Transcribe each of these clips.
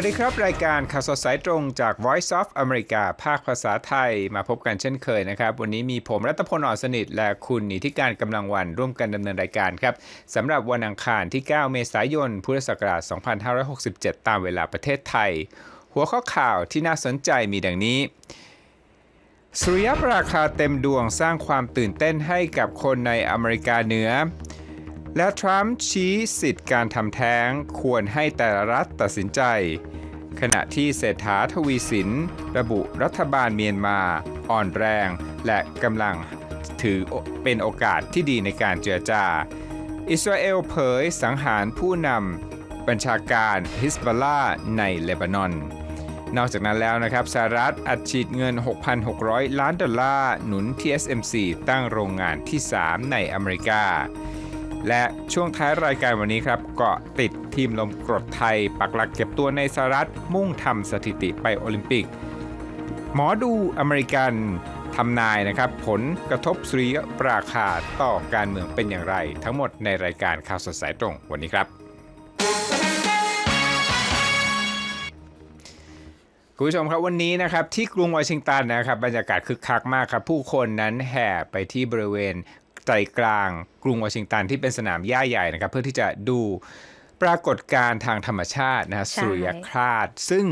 สวัสดีครับ รายการข่าวสดสายตรงจาก Voice of America ภาคภาษาไทยมาพบกันเช่นเคยนะครับ วันนี้มีผมรัตพลอ่อนสนิท และคุณนิติการกำลังวันร่วมกันดำเนินรายการครับสำหรับวันอังคารที่ 9 เมษายน พุทธศักราช 2567 ตามเวลาประเทศไทย หัวข้อข่าวที่น่าสนใจมีดังนี้ สุริยปราคาเต็มดวงสร้างความตื่นเต้นให้กับคนในอเมริกาเหนือและทรัมป์ชี้สิทธิ์การทำแท้งควรให้แต่ละรัฐตัดสินใจ ขณะที่เศรษฐาทวีสิน ระบุรัฐบาลเมียนมาอ่อนแรง และกำลังถือเป็นโอกาสที่ดีในการเจรจา อิสราเอลเผยสังหารผู้นำบัญชาการฮิสบอลลาในเลบานอน นอกจากนั้นแล้วนะครับสหรัฐอัดฉีดเงิน 6,600 ล้านดอลลาร์หนุน TSMC ตั้งโรงงานที่ 3 ในอเมริกา และช่วงท้ายรายการวันนี้ครับเกาะติดทีมลมกรดไทย ปักหลักเก็บตัวในสหรัฐมุ่งทำสถิติไปโอลิมปิก หมอดูอเมริกันทำนายนะครับ ผลกระทบสุริยปราคาต่อการเมืองเป็นอย่างไร ทั้งหมดในรายการข่าวสดสายตรงวันนี้ครับคุณผู้ชมครับวันนี้นะครับที่กรุงวอชิงตันนะครับบรรยากาศคึกคักมากครับ ผู้คนนั้นแห่ไปที่บริเวณ ใจกลาง กรุงวอชิงตันที่เป็นสนามหญ้าใหญ่นะครับเพื่อที่จะดูปรากฏการณ์ทางธรรมชาตินะฮะใช่สุริยคราสซึ่ง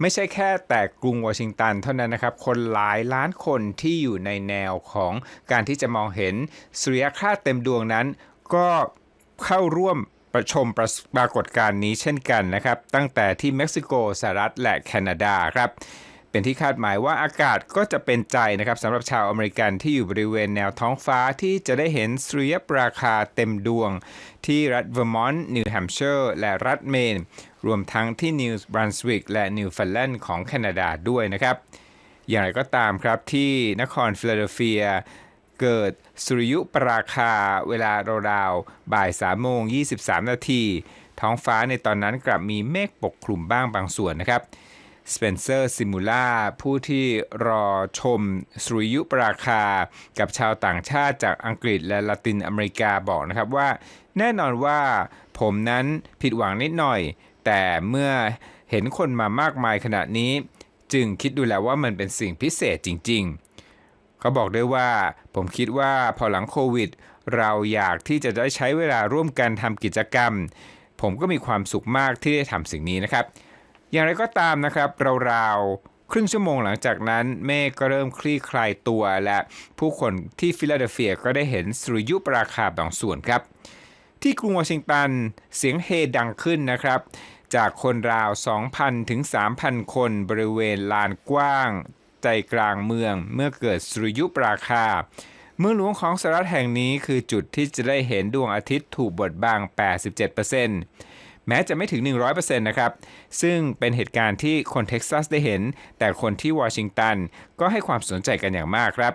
ไม่ใช่แค่แต่กรุงวอชิงตันเท่านั้นนะครับ คนหลายล้านคนที่อยู่ในแนวของการที่จะมองเห็นสุริยคราสเต็มดวงนั้น ก็เข้าร่วมประชมประปรากฏการณ์นี้เช่นกันนะครับ ตั้งแต่ที่เม็กซิโกสหรัฐและแคนาดาครับ เป็นที่คาดหมายว่าอากาศก็จะเป็นใจนะครับสำหรับชาวอเมริกันที่อยู่บริเวณแนวท้องฟ้าที่จะได้เห็นสุริยปราคาเต็มดวง ที่รัฐเวอร์มอนต์นิวแฮมป์เชอร์และรัฐเมน รวมทั้งที่นิวบรันสวิกและนิวฟันแลนด์ของแคนาดาด้วยนะครับอย่างไรก็ตามครับที่นครฟิลาเดลเฟียเกิดสุริยุปราคาเวลาราวๆบ่าย3โมง23 นาที ท้องฟ้าในตอนนั้นกลับมีเมฆปกคลุมบ้างบางส่วนนะครับ สเปนเซอร์ซิมูล่าผู้ที่รอชมสุริยุปราคา กับชาวต่างชาติจากอังกฤษและละตินอเมริกาบอกนะครับว่า แน่นอนว่าผมนั้นผิดหวังนิดหน่อย แต่เมื่อเห็นคนมามากมายขนาดนี้ จึงคิดดูแล้วว่ามันเป็นสิ่งพิเศษจริง ๆ เขาบอกด้วยว่า ผมคิดว่าพอหลังโควิด เราอยากที่จะได้ใช้เวลาร่วมกันทำกิจกรรม ผมก็มีความสุขมากที่ได้ทำสิ่งนี้นะครับ อย่างไรก็ตามนะครับราวๆครึ่งชั่วโมงหลังจากนั้นเมฆก็เริ่มคลี่คลายตัวและผู้คนที่ฟิลาเดลเฟียก็ได้เห็นสุริยุปราคาบางส่วนครับ ที่กรุงวอชิงตันเสียงเฮดังขึ้นนะครับ จากคนราว 2,000 ถึง 3,000 คนบริเวณลานกว้าง ใจกลางเมืองเมื่อเกิดสุริยุปราคาเมืองหลวงของสหรัฐแห่งนี้คือจุดที่จะได้เห็นดวงอาทิตย์ถูกบดบัง 87% แม้จะไม่ถึง 100%นะครับ ซึ่งเป็นเหตุการณ์ที่คนเท็กซัสได้เห็น แต่คนที่วอชิงตันก็ให้ความสนใจกันอย่างมากครับ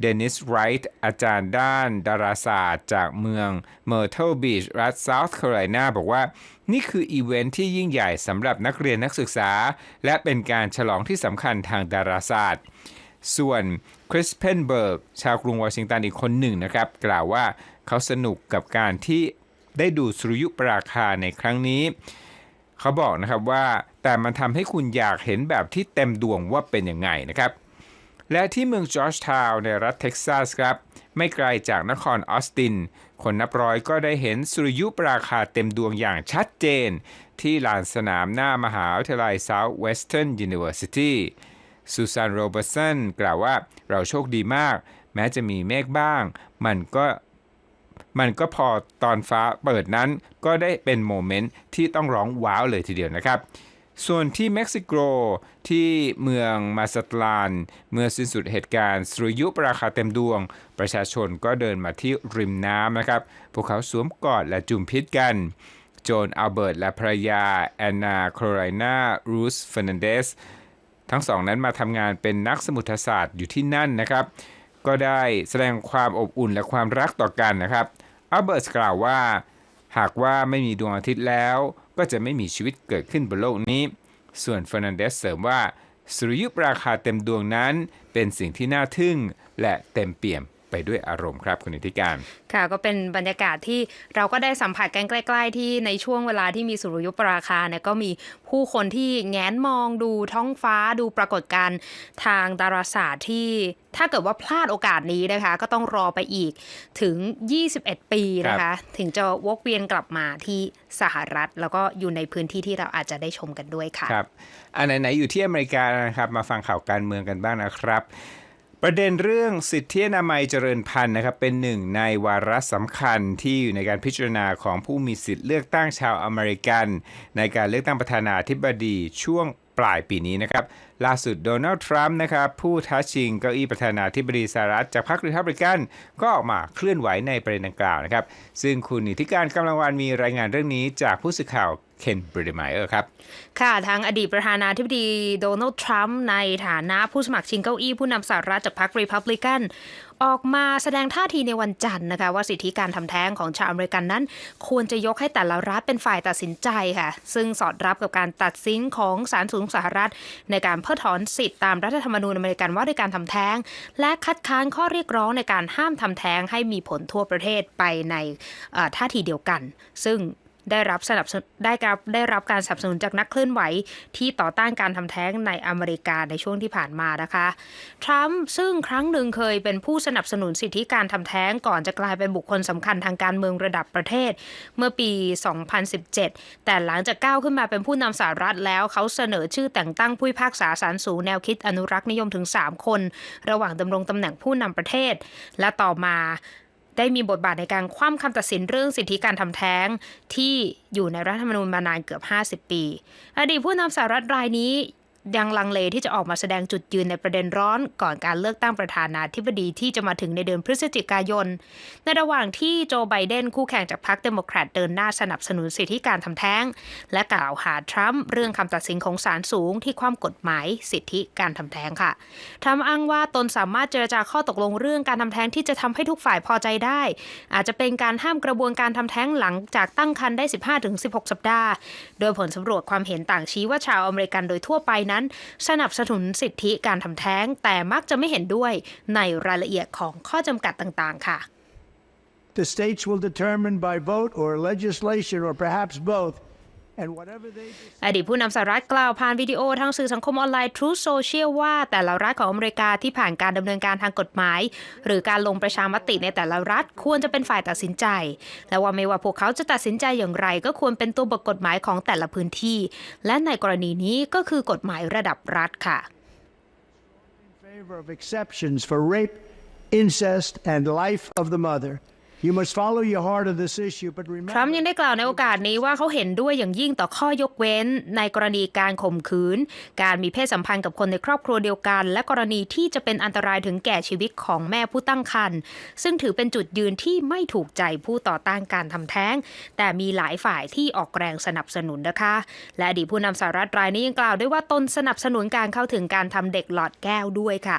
เดนิสไรท์อาจารย์ด้านดาราศาสตร์ จากเมืองเมอร์เทลบีชรัฐเซาท์แคโรไลนาบอกว่า นี่คืออีเวนท์ที่ยิ่งใหญ่สำหรับนักเรียนนักศึกษา และเป็นการฉลองที่สำคัญทางดาราศาสตร์ ส่วนคริสเพนเบิร์กชาวกรุงวอชิงตันอีกคนหนึ่งนะครับ กล่าวว่าเขาสนุกกับการที่ ได้ดูสุริยุปราคาในครั้งนี้ เขาบอกนะครับว่าแต่มันทำให้คุณอยากเห็นแบบที่เต็มดวงว่าเป็นยังไงนะครับ และที่เมืองจอร์จทาวน์ในรัฐเท็กซัสครับไม่ไกลจากนครออสติน คนนับร้อยก็ได้เห็นสุริยุปราคาเต็มดวงอย่างชัดเจน ที่ลานสนามหน้ามหาวิทยาลัย Southwestern University ซูซานโรเบอร์สันกล่าวว่าเราโชคดีมาก แม้จะมีเมฆบ้าง มันก็ มันก็พอตอนฟ้าเปิดนั้นก็ได้เป็นโมเมนต์ที่ต้องร้องว้าวเลยทีเดียวนะครับ ส่วนที่เม็กซิโกที่เมืองมาสตลาน เมื่อสิ้นสุดเหตุการณ์สุริยุปราคาเต็มดวง ประชาชนก็เดินมาที่ริมน้ำนะครับ พวกเขาสวมกอดและจุมพิษกันโจนอัลเบิร์ตและภรรยา แอนนาโครไลนารูสเฟรนันเดสทั้งสองนั้นมาทำงานเป็นนักสมุทรศาสตร์อยู่ที่นั่นนะครับ ก็ได้แสดงความอบอุ่นและความรักต่อกันนะครับ อัลเบิร์ตกล่าวว่า หากว่าไม่มีดวงอาทิตย์แล้ว ก็จะไม่มีชีวิตเกิดขึ้นบนโลกนี้ ส่วนเฟอร์นันเดสเสริมว่าสุริยุปราคาเต็มดวงนั้น เป็นสิ่งที่น่าทึ่งและเต็มเปี่ยม ไปด้วยอารมณ์ครับคุณนิติการ ค่ะก็เป็นบรรยากาศที่เราก็ได้สัมผัสกันใกล้ ๆ ที่ในช่วงเวลาที่มีสุริยุปราคาเนี่ยก็มีผู้คนที่แง้นมองดูท้องฟ้าดูปรากฏการณ์ทางดาราศาสตร์ที่ถ้าเกิดว่าพลาดโอกาสนี้นะคะ ก็ต้องรอไปอีกถึง 21 ปีนะคะ ถึงจะวกเวียนกลับมาที่สหรัฐ แล้วก็อยู่ในพื้นที่ที่เราอาจจะได้ชมกันด้วยค่ะครับอันไหนๆอยู่ที่อเมริกานะครับมาฟังข่าวการเมืองกันบ้างนะครับ ประเด็นเรื่องสิทธิอนามัยเจริญพันธุ์นะครับเป็นหนึ่งในวาระสำคัญที่อยู่ในการพิจารณาของผู้มีสิทธิ์เลือกตั้งชาวอเมริกัน ในการเลือกตั้งประธานาธิบดีช่วง ปลายปีนี้นะครับล่าสุดโดนัลด์ทรัมป์นะครับผู้ท้าชิงเก้าอี้ประธานาธิบดีสหรัฐจากพรรครีพับลิกัน ก็ออกมาเคลื่อนไหวในประเด็นดังกล่าวนะครับ ซึ่งคุณนิติการกำลังวันมีรายงานเรื่องนี้จากผู้สื่อข่าวเคนบริเดมายเออร์ครับค่ะทางอดีตประธานาธิบดีโดนัลด์ทรัมป์ในฐานะผู้สมัครชิงเก้าอี้ผู้นำสหรัฐจากพรรครีพับลิกัน ออกมาแสดงท่าทีในวันจันทร์นะคะว่าสิทธิการทำแท้งของชาวอเมริกันนั้น ควรจะยกให้แต่ละรัฐเป็นฝ่ายตัดสินใจค่ะ ซึ่งสอดรับกับการตัดสินของศาลสูงสหรัฐ ในการเพิกถอนสิทธิตามรัฐธรรมนูญอเมริกันว่าด้วยการทำแท้ง และคัดค้านข้อเรียกร้องในการห้ามทำแท้งให้มีผลทั่วประเทศไปในท่าทีเดียวกัน ซึ่ง ได้รับสนับสนุนได้รับได้รับการสนับสนุนจากนักเคลื่อนไหวที่ต่อต้านการทำแท้งในอเมริกาในช่วงที่ผ่านมานะคะ ทรัมป์ซึ่งครั้งหนึ่งเคยเป็นผู้สนับสนุนสิทธิการทำแท้งก่อนจะกลายเป็นบุคคลสำคัญทางการเมืองระดับประเทศ เมื่อปี 2017 แต่หลังจากก้าวขึ้นมาเป็นผู้นำสหรัฐแล้วเขาเสนอชื่อแต่งตั้งผู้พิพากษาศาลสูงแนวคิดอนุรักษ์นิยมถึง 3 คน ระหว่างดำรงตำแหน่งผู้นำประเทศ และต่อมา ได้มีบทบาทในการคว่ำคำตัดสินเรื่องสิทธิการทำแท้ง ที่อยู่ในรัฐธรรมนูญมานานเกือบ 50 ปี อดีตผู้นำสหรัฐรายนี้ ยังลังเลที่จะออกมาแสดงจุดยืนในประเด็นร้อนก่อนการเลือกตั้งประธานาธิบดีที่จะมาถึงในเดือนพฤศจิกายน ในระหว่างที่โจไบเดนคู่แข่งจากพรรคเดโมแครตเดินหน้าสนับสนุนสิทธิการทำแท้ง และกล่าวหาทรัมป์เรื่องคำตัดสินของศาลสูงที่คว่ำกฎหมายสิทธิการทำแท้งค่ะทรัมป์อ้างว่าตนสามารถเจรจาข้อตกลงเรื่องการทำแท้งที่จะทำให้ทุกฝ่ายพอใจได้ อาจจะเป็นการห้ามกระบวนการทำแท้งหลังจากตั้งครรภ์ได้ 15-16 สัปดาห์ โดยผลสำรวจความเห็นต่างชี้ว่าชาวอเมริกันโดยทั่วไปนั้น สนับสนุนสิทธิการทำแท้ง แต่มักจะไม่เห็นด้วยในรายละเอียดของข้อจำกัดต่างๆ ค่ะ The states will determine by vote or legislation or perhaps both. And whatever they decide. อดีตผู้นำสหรัฐกล่าวผ่านวิดีโอทางสื่อสังคมออนไลน์ Truth Social ว่าแต่ละรัฐของอเมริกาที่ผ่านการดำเนินการทางกฎหมาย หรือการลงประชามติในแต่ละรัฐควรจะเป็นฝ่ายตัดสินใจ และว่าไม่ว่าพวกเขาจะตัดสินใจอย่างไร ก็ควรเป็นตัวบทกฎหมายของแต่ละพื้นที่ และในกรณีนี้ก็คือกฎหมายระดับรัฐค่ะ in favor of exceptions for rape, incest, and life of the mother. ทรัมป์ยังได้กล่าวในโอกาสนี้ว่าเขาเห็นด้วยอย่างยิ่งต่อข้อยกเว้น ในกรณีการข่มขืน การมีเพศสัมพันธ์กับคนในครอบครัวเดียวกัน และกรณีที่จะเป็นอันตรายถึงแก่ชีวิตของแม่ผู้ตั้งครรภ์ซึ่งถือเป็นจุดยืนที่ไม่ถูกใจผู้ต่อต้านการทำแท้ง แต่มีหลายฝ่ายที่ออกแรงสนับสนุนนะคะ และอดีตผู้นำสหรัฐรายนี้ยังกล่าวด้วยว่าตนสนับสนุนการเข้าถึงการทำเด็กหลอดแก้วด้วยค่ะ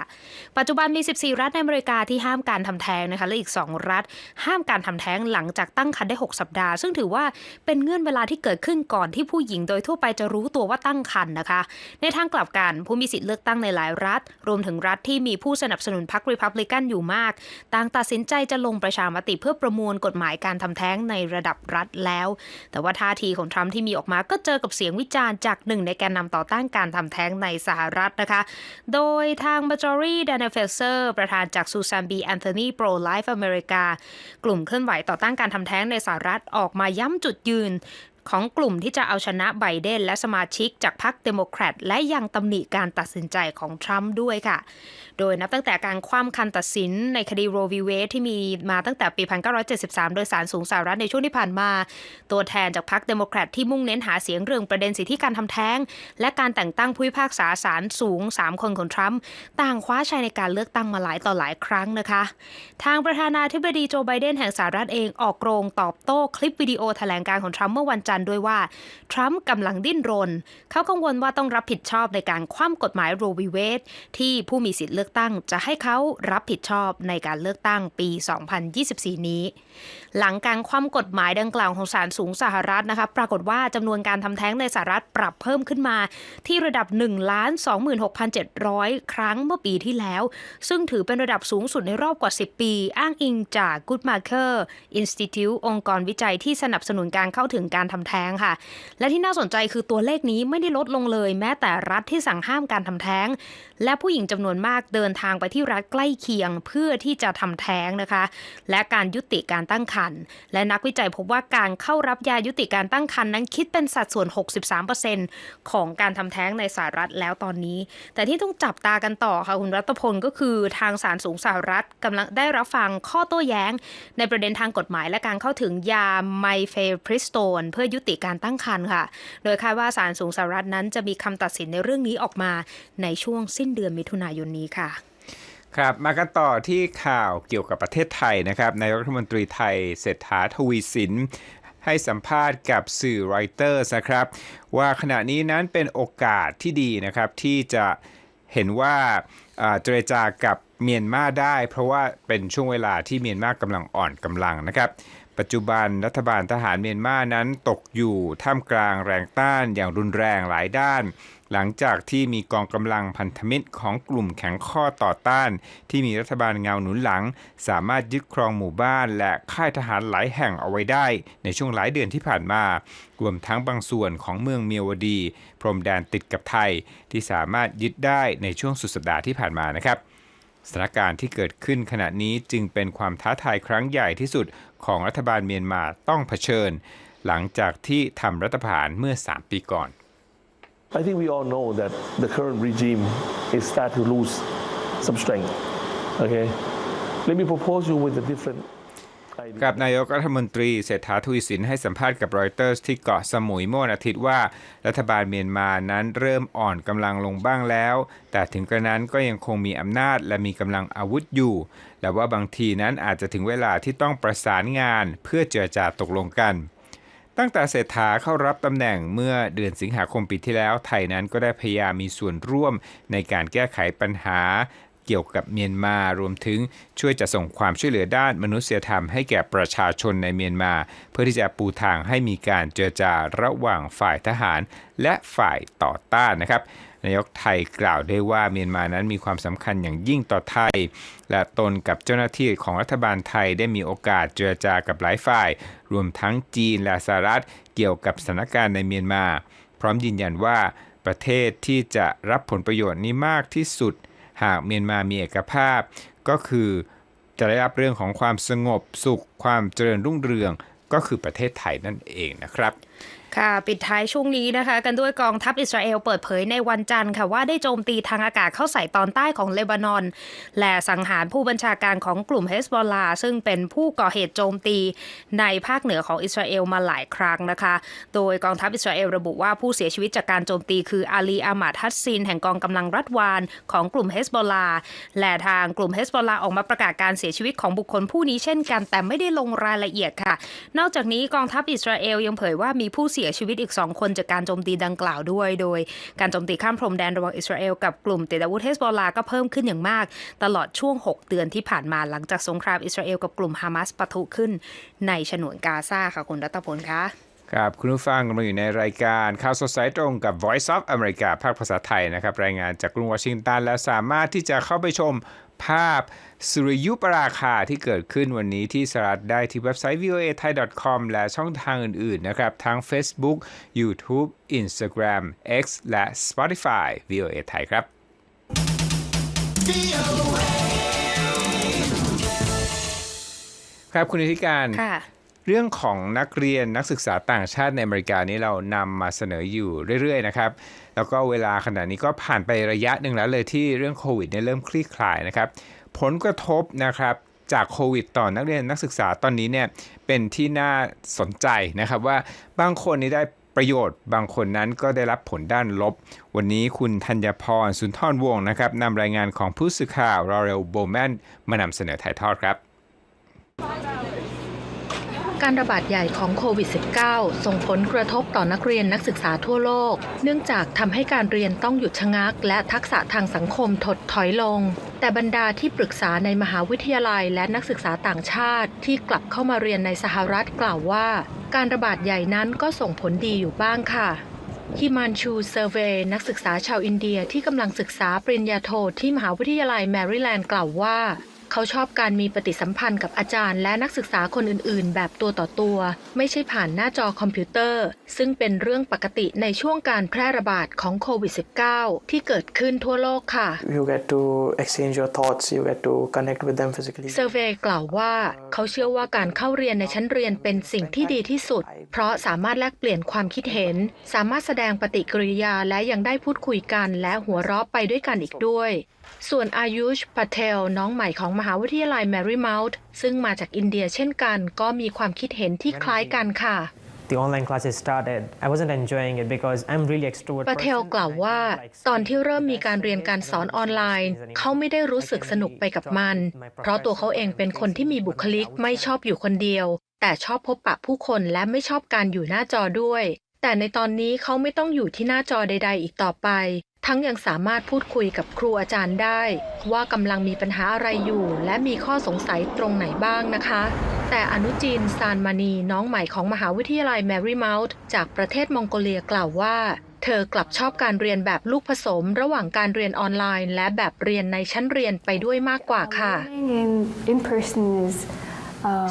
ปัจจุบันมี 14 รัฐในอเมริกาที่ห้ามการทำแท้งนะคะและอีก 2 รัฐห้ามการทำแท้งหลังจากตั้งครรภ์ได้ 6 สัปดาห์ ซึ่งถือว่าเป็นเงื่อนเวลาที่เกิดขึ้นก่อนที่ผู้หญิงโดยทั่วไปจะรู้ตัวว่าตั้งครรภ์นะคะ ในทางกลับกันผู้มีสิทธิ์เลือกตั้งในหลายรัฐ รวมถึงรัฐที่มีผู้สนับสนุนพรรครีพับลิกันอยู่มาก ต่างตัดสินใจจะลงประชามติเพื่อประมวลกฎหมายการทำแท้งในระดับรัฐแล้ว แต่ว่าท่าทีของทรัมป์ที่มีออกมาก็เจอกับเสียงวิจารณ์จากหนึ่งในแกนนำต่อต้านการทำแท้งในสหรัฐนะคะ โดยทาง Marjorie d a n e f e l s e r ประธานจาก Susan B. Anthony Pro Life America กลุ่มเคลื่อนไหวต่อต้านการทำแท้งในสหรัฐออกมาย้ำจุดยืน ของกลุ่มที่จะเอาชนะไบเดนและสมาชิกจากพรรคเดโมแครตและยังตำหนิการตัดสินใจของทรัมป์ด้วยค่ะ โดยนับตั้งแต่การคว่ำคันตัดสินในคดีโรวีเวที่มีมาตั้งแต่ปี 1973 โดยสารสูงสหรัฐในช่วงที่ผ่านมา ตัวแทนจากพรรคเดโมแครตที่มุ่งเน้นหาเสียงเรื่องประเด็นสิทธิการทำแท้ง และการแต่งตั้งผู้พิพากษาศาลสูง 3 คนของทรัมป์ต่างคว้าชัยในการเลือกตั้งมาหลายต่อหลายครั้งนะคะ ทางประธานาธิบดีโจไบเดนแห่งสหรัฐเองออกโรงตอบโต้คลิปวิดีโอแถลงการของทรัมป์เมื่อวันจันทร์ันด้วยว่า ทรัมป์กำลังดิ้นรน เขากังวลว่าต้องรับผิดชอบในการคว่ำกฎหมายโรวีเวดที่ผู้มีสิทธิ์เลือกตั้ง จะให้เขารับผิดชอบในการเลือกตั้งปี 2024 นี้ หลังการคว่ำกฎหมายดังกล่าวของศาลสูงสหรัฐนะคะปรากฏว่าจำนวนการทำแท้งในสหรัฐปรับเพิ่มขึ้นมาที่ระดับ1ล้าน26,700 ครั้งเมื่อปีที่แล้ว ซึ่งถือเป็นระดับสูงสุดในรอบกว่า 10 ปี อ้างอิงจาก Goodmarker Institute องค์กรวิจัยที่สนับสนุนการเข้าถึงการทำแท้งค่ะ และที่น่าสนใจคือตัวเลขนี้ไม่ได้ลดลงเลย แม้แต่รัฐที่สั่งห้ามการทำแท้ง และผู้หญิงจำนวนมากเดินทางไปที่รัฐใกล้เคียงเพื่อที่จะทำแท้งนะคะ และการยุติการตั้งครรภ์และนักวิจัยพบว่าการเข้ารับยายุติการตั้งครรภ์นั้นคิดเป็นสัดส่วน 63%ของการทำแท้งในสหรัฐแล้วตอนนี้ แต่ที่ต้องจับตากันต่อค่ะคุณรัตพลก็คือทางศาลสูงสหรัฐกำลังได้รับฟังข้อโต้แย้ง ในประเด็นทางกฎหมายและการเข้าถึงยาไมเฟพริสโตนเพื่อยุติการตั้งครรภ์ค่ะ โดยคาดว่าศาลสูงสหรัฐนั้นจะมีคำตัดสินในเรื่องนี้ออกมาในช่วงสิ้นเดือนมิถุนายนนี้ค่ะครับมากันต่อที่ข่าวเกี่ยวกับประเทศไทยนะครับนายรัฐมนตรีไทยเศรษฐาทวีสินให้สัมภาษณ์กับสื่อรอยเตอร์นะครับ ว่าขณะนี้นั้นเป็นโอกาสที่ดีนะครับ ที่จะเห็นว่าอ่าเจรจากับเมียนมาได้ เพราะว่าเป็นช่วงเวลาที่เมียนมากำลังอ่อนกำลังนะครับ ปัจจุบันรัฐบาลทหารเมียนมานั้นตกอยู่ท่ามกลางแรงต้านอย่างรุนแรงหลายด้าน หลังจากที่มีกองกำลังพันธมิตรของกลุ่มแข็งข้อต่อต้าน ที่มีรัฐบาลเงาหนุนหลัง สามารถยึดครองหมู่บ้านและค่ายทหารหลายแห่งเอาไว้ได้ ในช่วงหลายเดือนที่ผ่านมารวมทั้งบางส่วนของเมืองเมียวดี พรมแดนติดกับไทย ที่สามารถยึดได้ในช่วงสุดสัปดาห์ที่ผ่านมานะครับ สถานการณ์ที่เกิดขึ้นขณะนี้จึงเป็นความท้าทายครั้งใหญ่ที่สุดของรัฐบาลเมียนมาต้องเผชิญ หลังจากที่ทำรัฐประหารเมื่อ 3 ปีก่อน I think we all know that the current regime is start to lose some strength. Okay, let me propose you with a different. กับนายกรัฐมนตรีเศรษฐาทวีสินให้สัมภาษณ์กับรอยเตอร์สที่เกาะสมุยเมื่อวันอาทิตย์ว่า รัฐบาลเมียนมานั้นเริ่มอ่อนกำลังลงบ้างแล้ว แต่ถึงกระนั้นก็ยังคงมีอำนาจและมีกำลังอาวุธอยู่และว่าบางทีนั้นอาจจะถึงเวลาที่ต้องประสานงานเพื่อเจรจาตกลงกันตั้งแต่เศรษฐาเข้ารับตำแหน่งเมื่อเดือนสิงหาคมปีที่แล้ว ไทยนั้นก็ได้พยายามมีส่วนร่วมในการแก้ไขปัญหา เกี่ยวกับเมียนมารวมถึงช่วยจะส่งความช่วยเหลือด้านมนุษยธรรมให้แก่ประชาชนในเมียนมา เพื่อที่จะปูทางให้มีการเจรจาระหว่างฝ่ายทหาร และฝ่ายต่อต้านนะครับนายกไทยกล่าวได้ว่าเมียนมานั้นมีความสำคัญอย่างยิ่งต่อไทย และตนกับเจ้าหน้าที่ของรัฐบาลไทยได้มีโอกาสเจรจากับหลายฝ่าย รวมทั้งจีนและสหรัฐเกี่ยวกับสถานการณ์ในเมียนมา พร้อมยืนยันว่าประเทศที่จะรับผลประโยชน์นี้มากที่สุด หากเมียนมามีเอกภาพ ก็คือจะได้รับเรื่องของความสงบสุข ความเจริญรุ่งเรืองก็คือประเทศไทยนั่นเองนะครับ ค่ะ ปิดท้ายช่วงนี้นะคะ กันด้วยกองทัพอิสราเอลเปิดเผยในวันจันทร์ค่ะว่าได้โจมตีทางอากาศเข้าใส่ตอนใต้ของเลบานอน และสังหารผู้บัญชาการของกลุ่มเฮสบอลลาซึ่งเป็นผู้ก่อเหตุโจมตีในภาคเหนือของอิสราเอลมาหลายครั้งนะคะ โดยกองทัพอิสราเอลระบุว่าผู้เสียชีวิตจากการโจมตีคืออาลีอามัดฮัสซินแห่งกองกำลังรัฐวานของกลุ่มเฮสบอลลาและทางกลุ่มเฮสบอลลาออกมาประกาศการเสียชีวิตของบุคคลผู้นี้เช่นกัน แต่ไม่ได้ลงรายละเอียดค่ะ นอกจากนี้กองทัพอิสราเอลยังเผยว่ามีผู้เสียชีวิตอีก 2 คนจากการโจมตีดังกล่าวด้วย โดยการโจมตีข้ามพรมแดนระหว่างอิสราเอลกับกลุ่มติดอาวุธเฮสบอลลาก็เพิ่มขึ้นอย่างมาก ตลอดช่วง 6 เดือนที่ผ่านมาหลังจากสงครามอิสราเอลกับกลุ่มฮามาสปะทุขึ้นในฉนวนกาซาค่ะคุณรัตพลคะครับคุณผู้ฟังกำลังอยู่ในรายการข่าวสดสายตรงกับ Voice of America ภาคภาษาไทยนะครับ รายงานจากกรุงวอชิงตันและสามารถที่จะเข้าไปชม ภาพสุริยุปราคาที่เกิดขึ้นวันนี้ที่สหรัฐได้ที่เว็บไซต์ voa thai com และช่องทางอื่นๆนะครับ ทั้ง Facebook YouTube Instagram X และ Spotify voa thai ครับ ครับคุณนิติการค่ะ เรื่องของนักเรียนนักศึกษาต่างชาติในอเมริกานี้เรานำมาเสนออยู่เรื่อยๆนะครับ แล้วก็เวลาขณะนี้ก็ผ่านไประยะหนึ่งแล้วเลยที่เรื่องโควิดเนี่ยเริ่มคลี่คลายนะครับ ผลกระทบนะครับจากโควิดต่อนักเรียนนักศึกษาตอนนี้เนี่ยเป็นที่น่าสนใจนะครับว่าบางคนนี่ได้ประโยชน์บางคนนั้นก็ได้รับผลด้านลบ วันนี้คุณธัญพรสุนทรวงศ์นะครับนำรายงานของผู้สื่อข่าวรอเรลโบแมนมานำเสนอถ่ายทอดครับ การระบาดใหญ่ของโควิด -19 ส่งผลกระทบต่อนักเรียนนักศึกษาทั่วโลก เนื่องจากทำให้การเรียนต้องหยุดชะงัก และทักษะทางสังคมถดถอยลง แต่บรรดาที่ปรึกษาในมหาวิทยาลัยและนักศึกษาต่างชาติ ที่กลับเข้ามาเรียนในสหรัฐกล่าวว่า การระบาดใหญ่นั้นก็ส่งผลดีอยู่บ้างค่ะฮิมันชูเซอร์เวย์นักศึกษาชาวอินเดียที่กำลังศึกษาปริญญาโทที่มหาวิทยาลัยแมริแลนด์กล่าวว่า เขาชอบการมีปฏิสัมพันธ์กับอาจารย์และนักศึกษาคนอื่นๆ แบบตัวต่อตัว ไม่ใช่ผ่านหน้าจอคอมพิวเตอร์ ซึ่งเป็นเรื่องปกติในช่วงการแพร่ระบาดของโควิด -19 ที่เกิดขึ้นทั่วโลกค่ะ you get to exchange your thoughts you get to connect with them physically เซอร์เวย์กล่าวว่า เขาเชื่อว่าการเข้าเรียนในชั้นเรียนเป็นสิ่งที่ดีที่สุด เพราะสามารถแลกเปลี่ยนความคิดเห็น สามารถแสดงปฏิกิริยาและยังได้พูดคุยกันและหัวเราะไปด้วยกันอีกด้วย ส่วนอายุชปาเทลน้องใหม่ของมหาวิทยาลัยแมรี่เมาท์ซึ่งมาจากอินเดียเช่นกัน ก็มีความคิดเห็นที่คล้ายกันค่ะ the online classes started, I wasn't enjoying it because I'm really extrovert. ปาเทล person. กล่าวว่า ตอนที่เริ่มมีการเรียนการสอนออนไลน์ เขาไม่ได้รู้สึกสนุกไปกับมัน เพราะตัวเขาเองเป็นคนที่มีบุคลิกไม่ชอบอยู่คนเดียว แต่ชอบพบปะผู้คนและไม่ชอบการอยู่หน้าจอด้วย แต่ในตอนนี้เขาไม่ต้องอยู่ที่หน้าจอใด ๆ อีกต่อไป ทั้งยังสามารถพูดคุยกับครูอาจารย์ได้ ว่ากำลังมีปัญหาอะไรอยู่ และมีข้อสงสัยตรงไหนบ้างนะคะ แต่อนุจินซานมานีน้องใหม่ของมหาวิทยาลัยแมรี่เมาท์จากประเทศมองโกเลียกล่าวว่า เธอกลับชอบการเรียนแบบลูกผสม ระหว่างการเรียนออนไลน์ และแบบเรียนในชั้นเรียนไปด้วยมากกว่าค่ะ in person is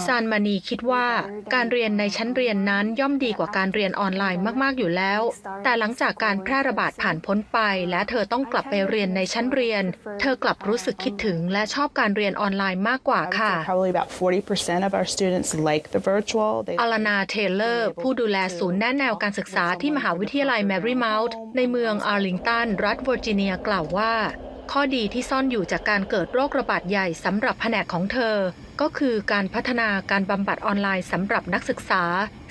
ซานมานีคิดว่าการเรียนในชั้นเรียนนั้นย่อมดีกว่าการเรียนออนไลน์มากๆอยู่แล้ว แต่หลังจากการแพร่ระบาดผ่านพ้นไป และเธอต้องกลับไปเรียนในชั้นเรียน เธอกลับรู้สึกคิดถึงและชอบการเรียนออนไลน์มากกว่า I would ค่ะ say probably about 40% of our students like the virtual. They อลานาเทเลอร์ ผู้ดูแลศูนย์แนะแนวการศึกษาที่มหาวิทยาลัยแมรี่เมาท์ในเมืองอาร์ลิงตัน รัฐเวอร์จิเนียกล่าวว่า ข้อดีที่ซ่อนอยู่จากการเกิดโรคระบาดใหญ่สำหรับแผนกของเธอ ก็คือการพัฒนาการบำบัดออนไลน์สำหรับนักศึกษา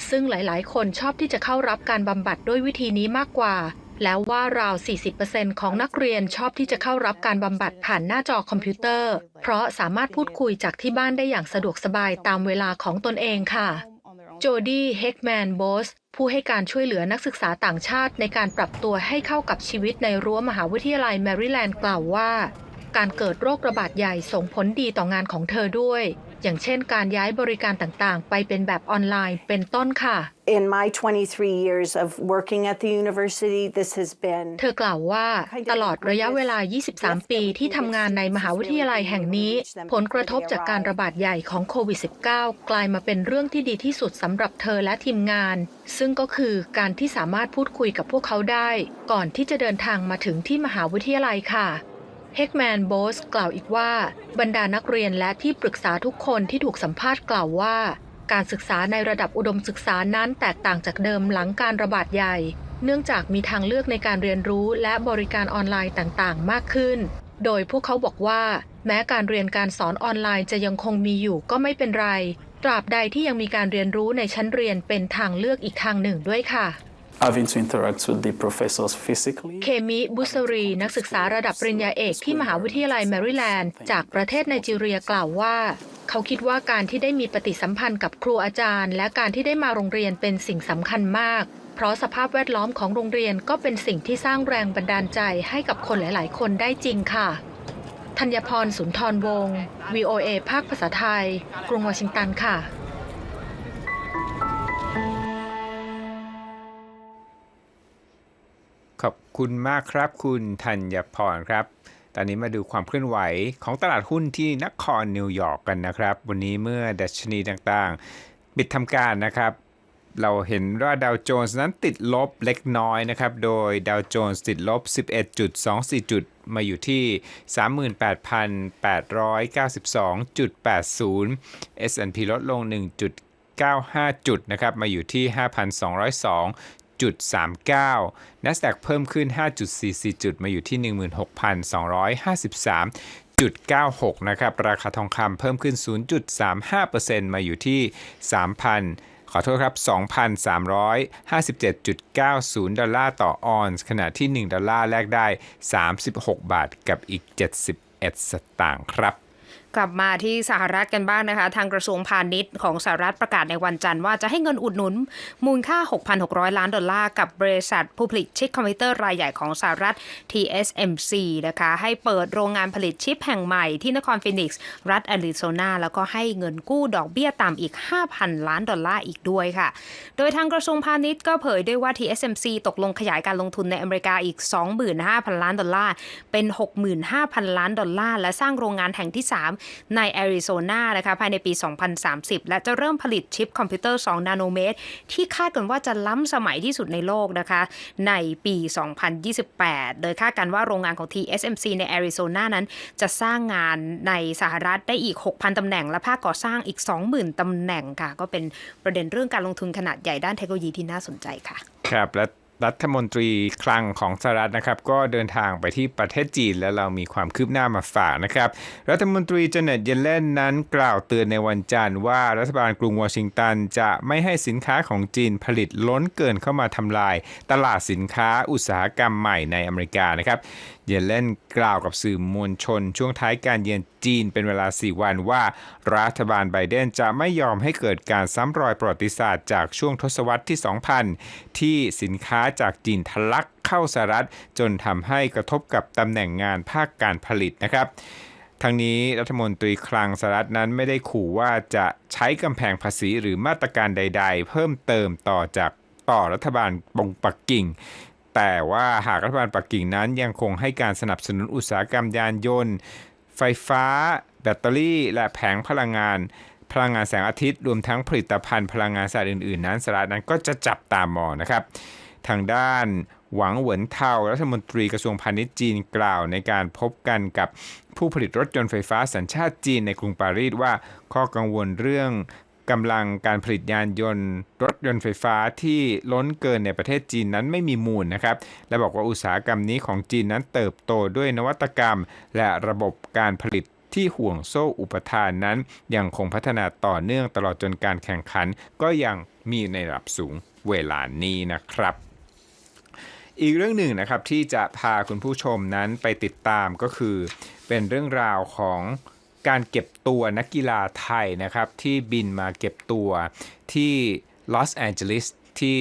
ซึ่งหลายๆ คนชอบที่จะเข้ารับการบำบัดด้วยวิธีนี้มากกว่า แล้วว่าราว 40%ของนักเรียนชอบที่จะเข้ารับการบำบัดผ่านหน้าจอคอมพิวเตอร์ เพราะสามารถพูดคุยจากที่บ้านได้อย่างสะดวกสบายตามเวลาของตนเองค่ะ โจดี้เฮกแมนโบสผู้ให้การช่วยเหลือนักศึกษาต่างชาติในการปรับตัวให้เข้ากับชีวิตในรั้วมหาวิทยาลัยแมริแลนด์กล่าวว่า การเกิดโรคระบาดใหญ่ส่งผลดีต่องานของเธอด้วย อย่างเช่นการย้ายบริการต่างๆ ไปเป็นแบบออนไลน์เป็นต้นค่ะ In my 23 years of working at the university, this has been เธอกล่าวว่าตลอดระยะเวลา 23 ปีที่ทำงานในมหาวิทยาลัยแห่งนี้ ผลกระทบจากการระบาดใหญ่ของโควิด -19 กลายมาเป็นเรื่องที่ดีที่สุดสำหรับเธอและทีมงาน ซึ่งก็คือการที่สามารถพูดคุยกับพวกเขาได้ ก่อนที่จะเดินทางมาถึงที่มหาวิทยาลัยค่ะ เฮกแมนโบสกล่าวอีกว่า บรรดานักเรียนและที่ปรึกษาทุกคนที่ถูกสัมภาษณ์กล่าวว่า การศึกษาในระดับอุดมศึกษานั้นแตกต่างจากเดิมหลังการระบาดใหญ่ เนื่องจากมีทางเลือกในการเรียนรู้และบริการออนไลน์ต่างๆ มากขึ้น โดยพวกเขาบอกว่า แม้การเรียนการสอนออนไลน์จะยังคงมีอยู่ก็ไม่เป็นไร ตราบใดที่ยังมีการเรียนรู้ในชั้นเรียนเป็นทางเลือกอีกทางหนึ่งด้วยค่ะ having to interact with the professors physically. เคมิ บุสรี นักศึกษาระดับปริญญาเอกที่มหาวิทยาลัยแมริแลนด์ จากประเทศไนจีเรียกล่าวว่า เขาคิดว่าการที่ได้มีปฏิสัมพันธ์กับครูอาจารย์ และการที่ได้มาโรงเรียนเป็นสิ่งสำคัญมาก เพราะสภาพแวดล้อมของโรงเรียนก็เป็นสิ่งที่สร้างแรงบันดาลใจให้กับคนหลาย ๆ คนได้จริงค่ะธัญพรสุนทรวงศ์ VOA ภาคภาษาไทย กรุงวอชิงตันค่ะ ขอบคุณมากครับ คุณธัญพรครับ ตอนนี้มาดูความเคลื่อนไหวของตลาดหุ้นที่นครนิวยอร์กกันนะครับ วันนี้เมื่อดัชนีต่างๆ ปิดทำการนะครับ เราเห็นว่าดาวโจนส์นั้นติดลบเล็กน้อยนะครับ โดยดาวโจนส์ติดลบ 11.24 จุดมาอยู่ที่ 38,892.80 S&P ลดลง 1.95 จุดนะครับ มาอยู่ที่ 5,202 จุด39 NASDAQ เพิ่มขึ้น 5.44 จุดมาอยู่ที่ 16,253 0.96 นะครับ ราคาทองคำเพิ่มขึ้น 0.35%มาอยู่ที่ 3,000 ขอโทษครับ 2,357.90 ดอลลาร์ต่อออนซ์ ขณะที่ 1 ดอลลาร์แลกได้ 36 บาทกับอีก 71 สตางค์ครับ กลับมาที่สหรัฐกันบ้างนะคะ ทางกระทรวงพาณิชย์ของสหรัฐประกาศในวันจันทร์ว่าจะให้เงินอุดหนุนมูลค่า 6,600 ล้านดอลลาร์กับบริษัทผู้ผลิตชิปคอมพิวเตอร์รายใหญ่ของสหรัฐ TSMC นะคะ ให้เปิดโรงงานผลิตชิปแห่งใหม่ที่นครฟินิกซ์รัฐแอริโซนา แล้วก็ให้เงินกู้ดอกเบี้ยต่ำอีก 5,000 ล้านดอลลาร์อีกด้วยค่ะ โดยทางกระทรวงพาณิชย์ก็เผยด้วยว่า TSMC ตกลงขยายการลงทุนในอเมริกาอีก 25,000 ล้านดอลลาร์เป็น 65,000 ล้านดอลลาร์และสร้างโรงงานแห่งที่ 3ในแอริโซนานะคะภายในปี 2030 และจะเริ่มผลิตชิปคอมพิวเตอร์ 2 นาโนเมตร ที่คาดกันว่าจะล้ำสมัยที่สุดในโลกนะคะในปี 2028 โดยคาดกันว่าโรงงานของ TSMC ในแอริโซนานั้น จะสร้างงานในสหรัฐได้อีก 6,000 ตำแหน่ง และภาคก่อสร้างอีก 20,000 ตำแหน่งค่ะ ก็เป็นประเด็นเรื่องการลงทุนขนาดใหญ่ด้านเทคโนโลยีที่น่าสนใจค่ะ ครับและ รัฐมนตรีคลังของสหรัฐนะครับ ก็เดินทางไปที่ประเทศจีน และเรามีความคืบหน้ามาฝากนะครับ รัฐมนตรีเจเน็ตเยนเลนนั้นกล่าวเตือนในวันจันทร์ว่ารัฐบาลกรุงวอชิงตันจะไม่ให้สินค้าของจีนผลิตล้นเกินเข้ามาทำลาย ตลาดสินค้าอุตสาหกรรมใหม่ในอเมริกานะครับ เยเลนกล่าวกับสื่อมวลชน ช่วงท้ายการเยือนจีนเป็นเวลา 4 วันว่า รัฐบาลไบเดนจะไม่ยอมให้เกิดการซ้ำรอยประวัติศาสตร์จากช่วงทศวรรษที่ 2000 ที่สินค้าจากจีนทะลักเข้าสหรัฐ จนทำให้กระทบกับตำแหน่งงานภาคการผลิตนะครับทั้งนี้รัฐมนตรีคลังสหรัฐนั้นไม่ได้ขู่ว่าจะใช้กำแพงภาษีหรือมาตรการใด ๆ เพิ่มเติมต่อจากต่อรัฐบาลปงปักกิ่ง แต่ว่าหากรัฐบาลปักกิ่งนั้นยังคงให้การสนับสนุนอุตสาหกรรมยานยนต์ ไฟฟ้า แบตเตอรี่ และแผงพลังงาน พลังงานแสงอาทิตย์ รวมทั้งผลิตภัณฑ์พลังงานสะอาดอื่นๆ นั้นสหรัฐนั้นก็จะจับตามองนะครับ ทางด้านหวังเหวินเทารัฐมนตรีกระทรวงพาณิชย์จีนกล่าวในการพบกันกับผู้ผลิตรถยนต์ไฟฟ้าสัญชาติจีนในกรุงปารีสว่าข้อกังวลเรื่อง กำลังการผลิตยานยนต์ รถยนต์ไฟฟ้าที่ล้นเกินในประเทศจีนนั้นไม่มีมูลนะครับ และบอกว่าอุตสาหกรรมนี้ของจีนนั้นเติบโตด้วยนวัตกรรม และระบบการผลิตที่ห่วงโซ่อุปทานนั้น ยังคงพัฒนาต่อเนื่องตลอดจนการแข่งขัน ก็ยังมีในระดับสูงเวลานี้นะครับอีกเรื่องหนึ่งนะครับที่จะพาคุณผู้ชมนั้นไปติดตามก็คือ เป็นเรื่องราวของ การเก็บตัวนักกีฬาไทยนะครับ ที่บินมาเก็บตัวที่ลอสแอนเจลิสที่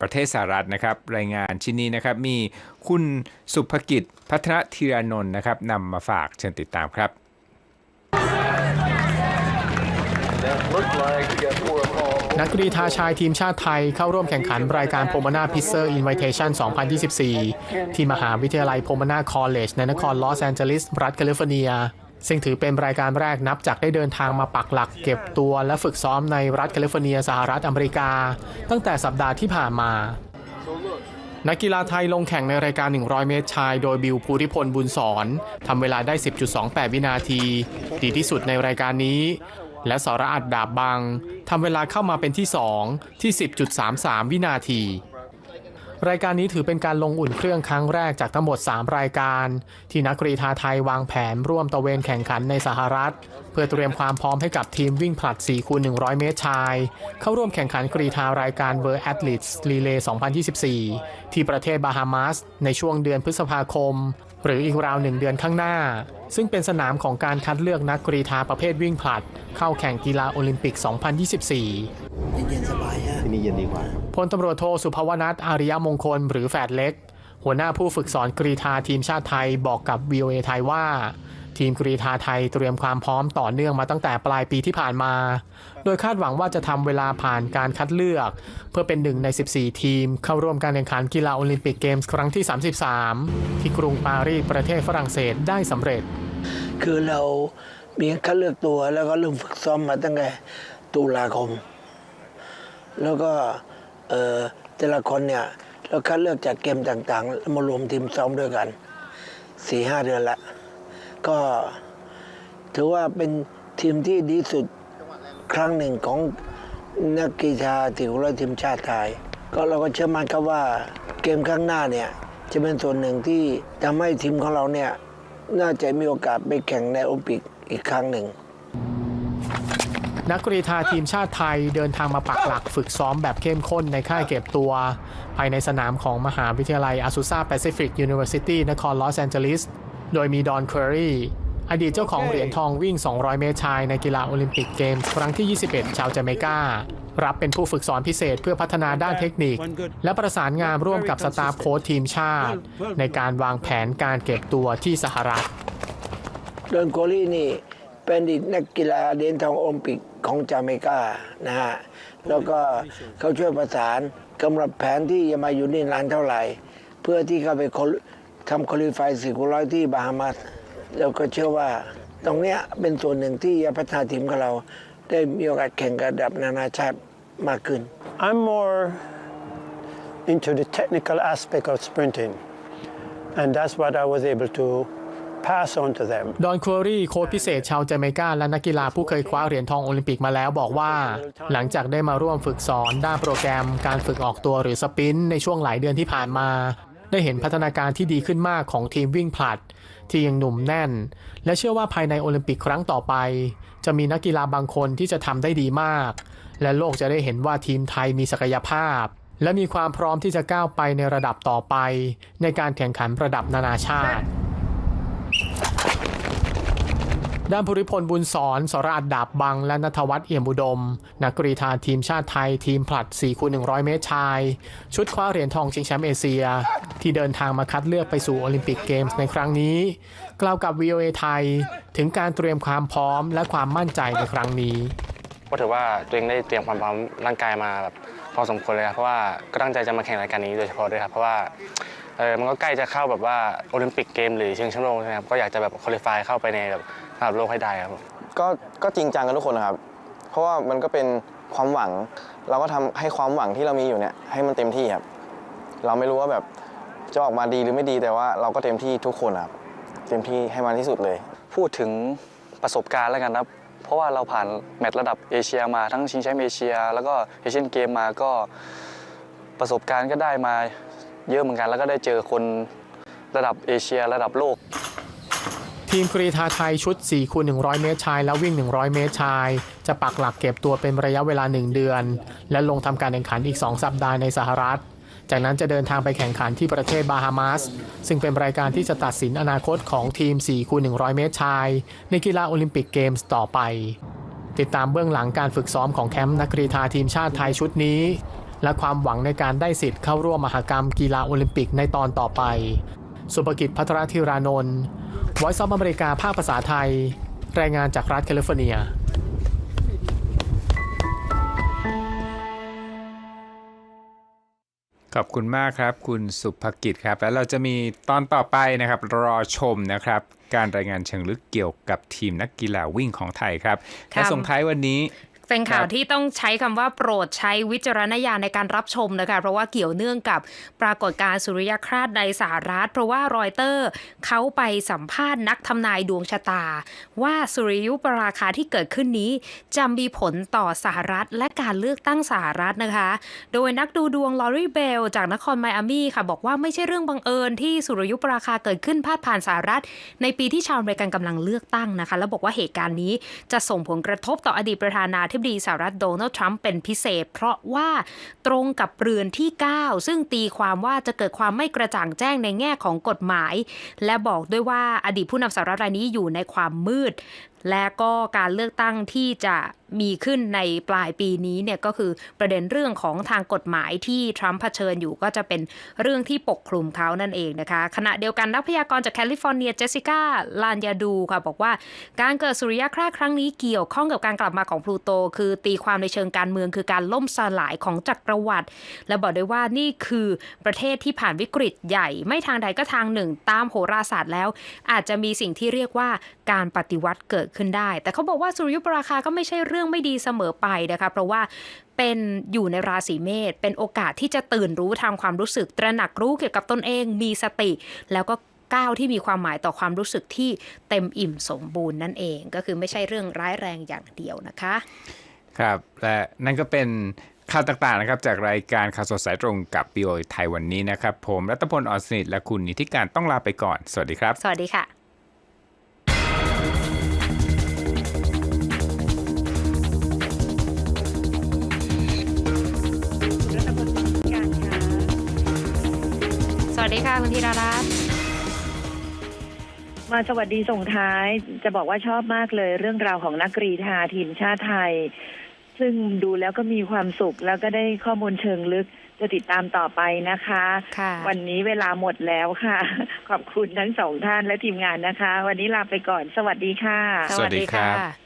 ประเทศสหรัฐนะครับ รายงานชิ้นนี้นะครับ มีคุณสุภกิจพัฒนธีรนนท์นะครับนำมาฝากเชิญติดตามครับ นักกรีฑาชายทีมชาติไทยเข้าร่วมแข่งขันรายการโพมานาพิเซอร์อินวิเทชัน2024 ที่มหาวิทยาลัยโพมานาคอลเลจในนครลอสแอนเจลิส รัฐแคลิฟอร์เนีย ซึ่งถือเป็นรายการแรกนับจากได้เดินทางมาปักหลักเก็บตัวและฝึกซ้อมในรัฐแคลิฟอร์เนียสหรัฐอเมริกา ตั้งแต่สัปดาห์ที่ผ่านมา นักกีฬาไทยลงแข่งในรายการ 100 เมตรชาย โดยบิวภูริพลบุญสอนทำเวลาได้ 10.28 วินาที ดีที่สุดในรายการนี้ และสระอัดดาบบังทำเวลาเข้ามาเป็นที่ 2 ที่ 10.33 วินาที รายการนี้ถือเป็นการลงอุ่นเครื่องครั้งแรกจากทั้งหมด 3 รายการ ที่นักกรีฑาไทยวางแผนร่วมตะเวนแข่งขันในสหรัฐ เพื่อเตรียมความพร้อมให้กับทีมวิ่งผลัด4คูณ100 เมตรชาย เข้าร่วมแข่งขันกรีฑารายการ World Athletes Relay 2024 ที่ประเทศบาฮามาส ในช่วงเดือนพฤษภาคม หรืออีกราวหนึ่งเดือนข้างหน้า ซึ่งเป็นสนามของการคัดเลือกนักกรีฑาประเภทวิ่งผลัด เข้าแข่งกีฬาโอลิมปิก 2024 พลตำรวจโทสุภวนัทอาริยมงคล หรือแฝดเล็ก หัวหน้าผู้ฝึกสอนกรีฑาทีมชาติไทยบอกกับ VOA ไทยว่า ทีมกรีฑาไทยเตรียมความพร้อมต่อเนื่องมาตั้งแต่ปลายปีที่ผ่านมา โดยคาดหวังว่าจะทำเวลาผ่านการคัดเลือก เพื่อเป็นหนึ่งใน 14 ทีม เข้าร่วมการแข่งขันกีฬาโอลิมปิกเกมส์ครั้งที่ 33 ที่กรุงปารีสประเทศฝรั่งเศสได้สำเร็จ คือเรามีคัดเลือกตัวแล้วก็เริ่มฝึกซ้อมมาตั้งแต่ตุลาคม แล้วก็เออแต่ละคนเนี่ยเราคัดเลือกจากเกมต่างๆ มารวมทีมซ้อมด้วยกันสี่ห้าเดือนละ ก็ถือว่าเป็นทีมที่ดีสุดครั้งหนึ่งของนักกีฬาติวและทีมชาติไทย ก็เราก็เชื่อมั่นครับว่าเกมข้างหน้าเนี่ยจะเป็นส่วนหนึ่งที่ทำให้ทีมของเราเนี่ยน่าจะมีโอกาสไปแข่งในโอลิมปิกอีกครั้งหนึ่ง นักกรีฑาทีมชาติไทยเดินทางมาปักหลักฝึกซ้อมแบบเข้มข้นในค่ายเก็บตัว ภายในสนามของมหาวิทยาลัยอาซูซาแปซิฟิกยูนิเวอร์ซิตี้นครลอสแอนเจลิส โดยมีดอนเคอรีออดีตเจ้าของเหรียญทองวิ่ง 200 เมตรชายในกีฬาโอลิมปิกเกมส์ครั้งที่ 21 ชาวจาเมกา รับเป็นผู้ฝึกสอนพิเศษเพื่อพัฒนาด้านเทคนิค และประสานงานร่วมกับสตาฟโค้ชทีมชาติ ในการวางแผนการเก็บตัวที่สหรัฐเดินโกลี่นี่ เป็นอดีตนักกีฬาเหรียญทองโอลิมปิกของจาเมกานะฮะแล้วก็เขาช่วยประสานกำหนดแผนที่จะมาอยู่นี่นานเท่าไหร่ เพื่อที่เขาไปทำคุริฟายสี่คูร้อยที่บาฮามาสแล้วก็เชื่อว่าตรงเนี้ยเป็นส่วนหนึ่งที่จะพัฒนาทีมของเราได้มีโอกาสแข่งระดับนานาชาติมากขึ้น I'm more into the technical aspect of sprinting, and that's what I was able to pass on to them. ดอนควอรี่โค้ชพิเศษชาวจาเมกาและนักกีฬาผู้เคยคว้าเหรียญทองโอลิมปิกมาแล้วบอกว่า หลังจากได้มาร่วมฝึกสอนด้านโปรแกรมการฝึกออกตัวหรือสปรินต์ในช่วงหลายเดือนที่ผ่านมา ได้เห็นพัฒนาการที่ดีขึ้นมากของทีมวิ่งผลัด ที่ยังหนุ่มแน่น และเชื่อว่าภายในโอลิมปิกครั้งต่อไป จะมีนักกีฬาบางคนที่จะทำได้ดีมาก และโลกจะได้เห็นว่าทีมไทยมีศักยภาพและมีความพร้อมที่จะก้าวไปในระดับต่อไป ในการแข่งขันระดับนานาชาติ ด้านภูริพลบุญสอนสราดดาบบัง และนัทวัฒน์เอี่ยมอุดม นักกรีฑาทีมชาติไทยทีมผลัด4คูณ100 เมตรชาย ชุดคว้าเหรียญทองชิงแชมป์เอเชีย ที่เดินทางมาคัดเลือกไปสู่โอลิมปิกเกมส์ในครั้งนี้ กล่าวกับ VOA ไทย ถึงการเตรียมความพร้อมและความมั่นใจในครั้งนี้ก็ถือว่าตัวเองได้เตรียมความพร้อมร่างกายมาแบบพอสมควรเลยครับเพราะว่าก็ตั้งใจจะมาแข่งรายการนี้โดยเฉพาะด้วยครับเพราะว่าเออมันก็ใกล้จะเข้าแบบว่าโอลิมปิกเกมหรือชิงแชมป์โลกใช่ไหมครับก็อยากจะแบบคุริฟายเข้าไปในแบบ ระดับโลกให้ได้ครับก็ก็จริงจังกันทุกคนนะครับ เพราะว่ามันก็เป็นความหวัง เราก็ทำให้ความหวังที่เรามีอยู่เนี่ยให้มันเต็มที่ครับ เราไม่รู้ว่าแบบจะออกมาดีหรือไม่ดีแต่ว่าเราก็เต็มที่ทุกคนครับ เต็มที่ให้มันที่สุดเลย พูดถึงประสบการณ์แล้วกันครับ เพราะว่าเราผ่านแมตช์ระดับเอเชียมาทั้งชิงแชมป์เอเชีย แล้วก็เอเชียนเกมมาก็ประสบการณ์ก็ได้มาเยอะเหมือนกัน แล้วก็ได้เจอคนระดับเอเชียระดับโลก ทีมกรีฑาไทยชุด4คูณ100 เมตรชาย และวิ่ง 100 เมตรชาย จะปักหลักเก็บตัวเป็นระยะเวลา 1 เดือน และลงทำการแข่งขันอีก 2 สัปดาห์ในสหรัฐ จากนั้นจะเดินทางไปแข่งขันที่ประเทศบาฮามาส ซึ่งเป็นรายการที่จะตัดสินอนาคตของทีม4คูณ100 เมตรชาย ในกีฬาโอลิมปิกเกมส์ต่อไป ติดตามเบื้องหลังการฝึกซ้อมของแคมป์นักกรีฑาทีมชาติไทยชุดนี้ และความหวังในการได้สิทธิ์เข้าร่วมมหกรรมกีฬาโอลิมปิกในตอนต่อไป สุภกิจพัทรธิรานนท์ Voice of America ภาคภาษาไทย รายงานจากรัฐแคลิฟอร์เนีย ขอบคุณมากครับ คุณสุภกิจครับ แล้วเราจะมีตอนต่อไปนะครับ รอชมนะครับ การรายงานเชิงลึกเกี่ยวกับทีมนักกีฬาวิ่งของไทยครับค่ะและส่งท้ายวันนี้ เป็นข่าวครับที่ต้องใช้คำว่าโปรดใช้วิจารณญาณในการรับชมนะคะ เพราะว่าเกี่ยวเนื่องกับปรากฏการณ์สุริยคราสในสหรัฐ เพราะว่ารอยเตอร์เขาไปสัมภาษณ์นักทำนายดวงชะตา ว่าสุริยุปราคาที่เกิดขึ้นนี้ จะมีผลต่อสหรัฐ และการเลือกตั้งสหรัฐนะคะ โดยนักดูดวงลอรีเบลจากนครไมอามี่ค่ะ บอกว่าไม่ใช่เรื่องบังเอิญที่สุริยุปราคาเกิดขึ้นพาดผ่านสหรัฐ ในปีที่ชาวอเมริกันกำลังเลือกตั้งนะคะ แล้วบอกว่าเหตุการณ์นี้จะส่งผลกระทบต่ออดีตประธานาธิบดีสหรัฐโดนัลด์ทรัมป์เป็นพิเศษ เพราะว่าตรงกับเรือนที่ 9 ซึ่งตีความว่าจะเกิดความไม่กระจ่างแจ้งในแง่ของกฎหมาย และบอกด้วยว่าอดีตผู้นำสหรัฐรายนี้อยู่ในความมืด และก็การเลือกตั้งที่จะมีขึ้นในปลายปีนี้เนี่ยก็คือประเด็นเรื่องของทางกฎหมายที่ทรัมป์เผชิญอยู่ก็จะเป็นเรื่องที่ปกคลุมเขานั่นเองนะคะ ขณะเดียวกันนักพยากรณ์จากแคลิฟอร์เนียเจสสิก้าลานยาดูค่ะบอกว่าการเกิดสุริยคราครั้งนี้เกี่ยวข้องกับการกลับมาของพลูโต คือตีความในเชิงการเมืองคือการล่มสลายของจักรวรรดิและบอกด้วยว่านี่คือประเทศที่ผ่านวิกฤตใหญ่ไม่ทางใดก็ทางหนึ่ง ตามโหราศาสตร์แล้ว อาจจะมีสิ่งที่เรียกว่า การปฏิวัติเกิดขึ้นได้ แต่เขาบอกว่าสุริยุปราคาก็ไม่ใช่เรื่องไม่ดีเสมอไปนะคะ เพราะว่าเป็นอยู่ในราศีเมษเป็นโอกาสที่จะตื่นรู้ทางความรู้สึก ตระหนักรู้เกี่ยวกับตนเอง มีสติ แล้วก็ก้าวที่มีความหมายต่อความรู้สึกที่เต็มอิ่มสมบูรณ์นั่นเอง ก็คือไม่ใช่เรื่องร้ายแรงอย่างเดียวนะคะ ครับและนั่นก็เป็นข่าวต่างๆนะครับจากรายการข่าวสดสายตรงกับปีโอไทยวันนี้นะครับ ผมรัตพลอ่อนสนิทและคุณนิติการต้องลาไปก่อน สวัสดีครับ สวัสดีค่ะ ดีค่ะคุณธีรารัตน์มาสวัสดีส่งท้ายจะบอกว่าชอบมากเลยเรื่องราวของนักกรีธาทีมชาติไทย ซึ่งดูแล้วก็มีความสุขแล้วก็ได้ข้อมูลเชิงลึกจะติดตามต่อไปนะคะค่ะวันนี้เวลาหมดแล้วค่ะ ขอบคุณทั้งสองท่านและทีมงานนะคะ วันนี้ลาไปก่อน สวัสดีค่ะ สวัสดีครับ